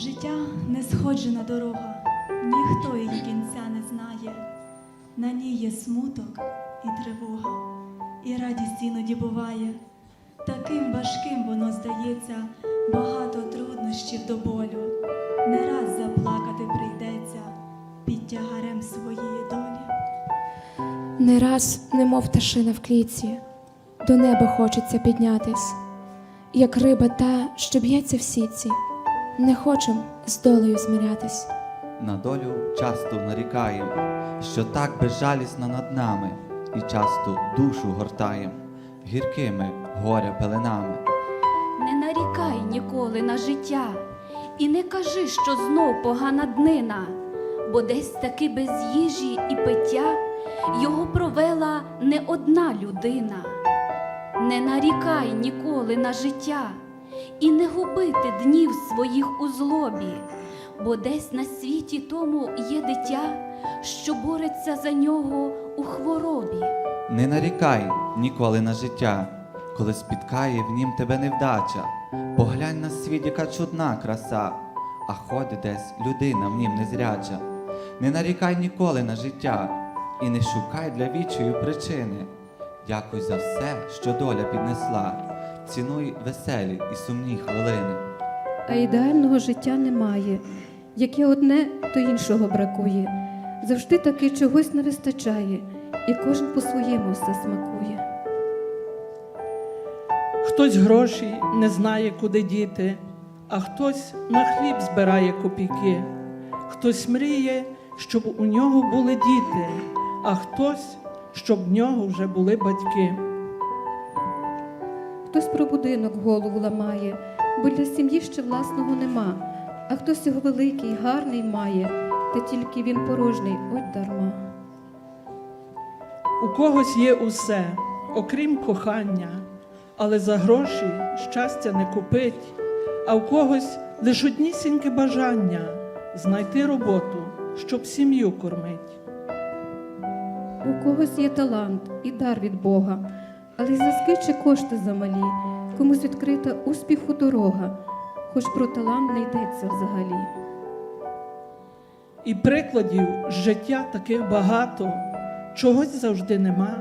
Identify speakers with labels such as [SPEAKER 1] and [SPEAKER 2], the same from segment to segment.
[SPEAKER 1] Життя не сходжена дорога, ніхто її кінця не знає. На ній є смуток і тривога, і радість іноді буває. Таким важким воно здається, багато труднощів до болю. Не раз заплакати прийдеться під тягарем своєї долі.
[SPEAKER 2] Не раз, немов пташина в клітці, до неба хочеться піднятись, як риба та, що б'ється в сітці, не хочем з долею змирятись.
[SPEAKER 3] На долю часто нарікаєм, що так безжалісна над нами, і часто душу гортаєм гіркими горя пеленами.
[SPEAKER 4] Не нарікай ніколи на життя і не кажи, що знов погана днина, бо десь таки без їжі і пиття його провела не одна людина. Не нарікай ніколи на життя і не губити днів своїх у злобі, бо десь на світі тому є дитя, що бореться за нього у хворобі.
[SPEAKER 3] Не нарікай ніколи на життя, коли спіткає в нім тебе невдача. Поглянь на світ, яка чудна краса, а ходить десь людина в нім незряча. Не нарікай ніколи на життя і не шукай для вічої причини. Дякуй за все, що доля піднесла. Цінуй веселі і сумні хвилини.
[SPEAKER 5] А ідеального життя немає. Яке одне, то іншого бракує. Завжди таки чогось не вистачає, і кожен по-своєму все смакує.
[SPEAKER 6] Хтось гроші не знає, куди діти, а хтось на хліб збирає копійки. Хтось мріє, щоб у нього були діти, а хтось, щоб в нього вже були батьки.
[SPEAKER 5] Хтось про будинок голову ламає, бо для сім'ї ще власного нема, а хтось його великий, гарний має, та тільки він порожній, от дарма.
[SPEAKER 6] У когось є усе, окрім кохання, але за гроші щастя не купить, а у когось лиш однісіньке бажання знайти роботу, щоб сім'ю кормить.
[SPEAKER 5] У когось є талант і дар від Бога, але й зв'язки чи кошти замалі, комусь відкрита успіху дорога, хоч про талант не йдеться взагалі.
[SPEAKER 6] І прикладів з життя таких багато, чогось завжди нема,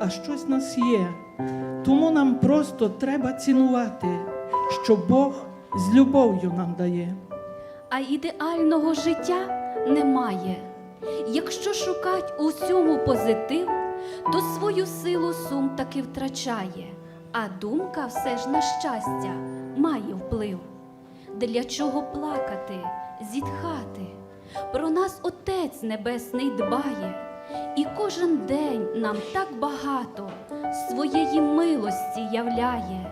[SPEAKER 6] а щось нас є. Тому нам просто треба цінувати, що Бог з любов'ю нам дає.
[SPEAKER 4] а ідеального життя немає. Якщо шукать у всьому позитив, то свою силу сум таки втрачає, а думка все ж на щастя має вплив. Для чого плакати, зітхати? Про нас Отець Небесний дбає, і кожен день нам так багато своєї милості являє.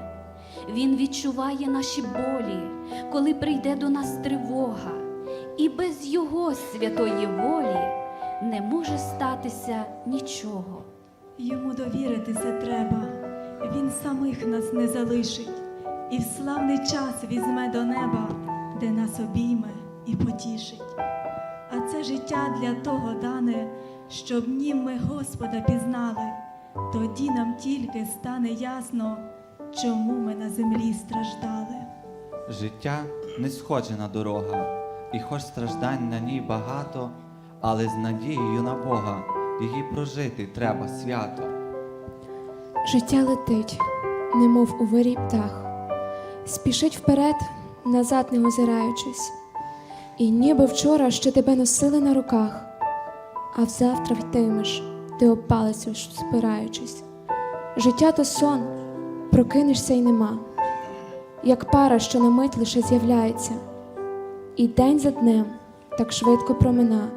[SPEAKER 4] Він відчуває наші болі, коли прийде до нас тривога, і без Його святої волі не може статися нічого.
[SPEAKER 1] Йому довіритися треба, він самих нас не залишить, і в славний час візьме до неба, де нас обійме і потішить. А це життя для того дане, щоб нім ми Господа пізнали, тоді нам тільки стане ясно, чому ми на землі страждали.
[SPEAKER 3] Життя не сходжена дорога, і хоч страждань на ній багато, але з надією на Бога її прожити треба свято.
[SPEAKER 2] Життя летить, немов у вирій птах, спішить вперед, назад не озираючись, і ніби вчора ще тебе носили на руках, а взавтра йтимеш, ти об палицю спираючись. Життя то сон, прокинешся й нема, як пара, що на мить лише з'являється, і день за днем так швидко промина,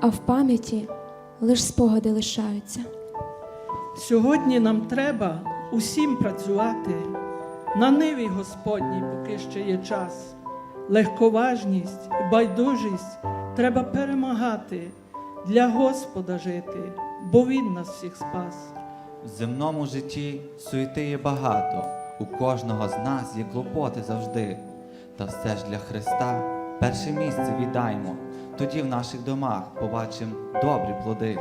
[SPEAKER 2] а в пам'яті лиш спогади лишаються.
[SPEAKER 6] Сьогодні нам треба усім працювати на ниві Господній, поки ще є час. Легковажність і байдужість треба перемагати, для Господа жити, бо Він нас всіх спас.
[SPEAKER 3] В земному житті суєти є багато, у кожного з нас є клопоти завжди. Та все ж для Христа перше місце віддаймо, тоді в наших домах побачимо добрі плоди.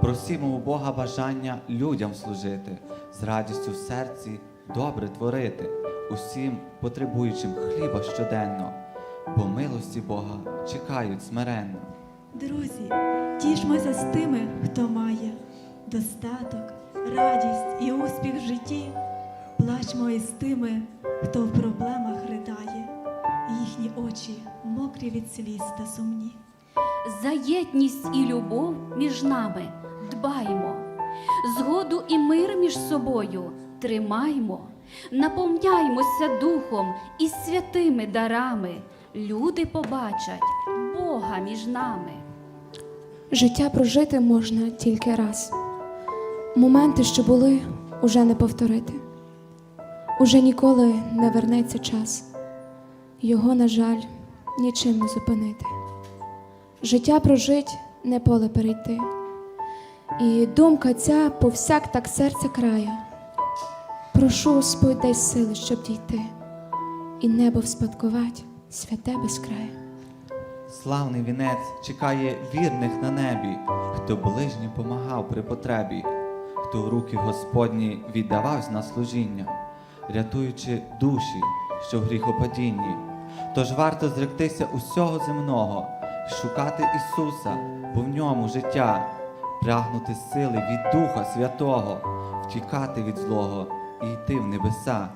[SPEAKER 3] Просімо у Бога бажання людям служити, з радістю в серці добре творити, усім потребуючим хліба щоденно. бо милості Бога чекають смиренно.
[SPEAKER 1] Друзі, тішмося з тими, хто має достаток, радість і успіх в житті. Плачмо із тими, хто в проблемах ридає, їхні очі мокрі від сліз та сумні.
[SPEAKER 4] За єдність і любов між нами дбаймо, згоду і мир між собою тримаймо, наповняймося духом і святими дарами. Люди побачать Бога між нами.
[SPEAKER 2] Життя прожити можна тільки раз. Моменти, що були, уже не повторити. Уже ніколи не вернеться час. Його, на жаль, нічим не зупинити. Життя прожить, не поле перейти. І думка ця повсяк так серце крає. Прошу, Господь, дай сили, щоб дійти, і небо вспадкувать святе безкрає.
[SPEAKER 3] Славний вінець чекає вірних на небі, хто ближнім помагав при потребі, хто в руки Господні віддавався на служіння, рятуючи душі, що в гріхопадінні. Тож варто зректися усього земного, шукати Ісуса, бо в ньому життя, прагнути сили від Духа Святого, втікати від злого і йти в небеса.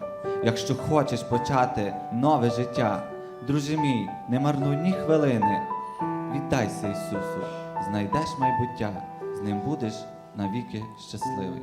[SPEAKER 3] Якщо хочеш почати нове життя, друже мій, не марнуй ні хвилини. Віддайся Ісусу, знайдеш майбуття, з ним будеш навіки щасливий.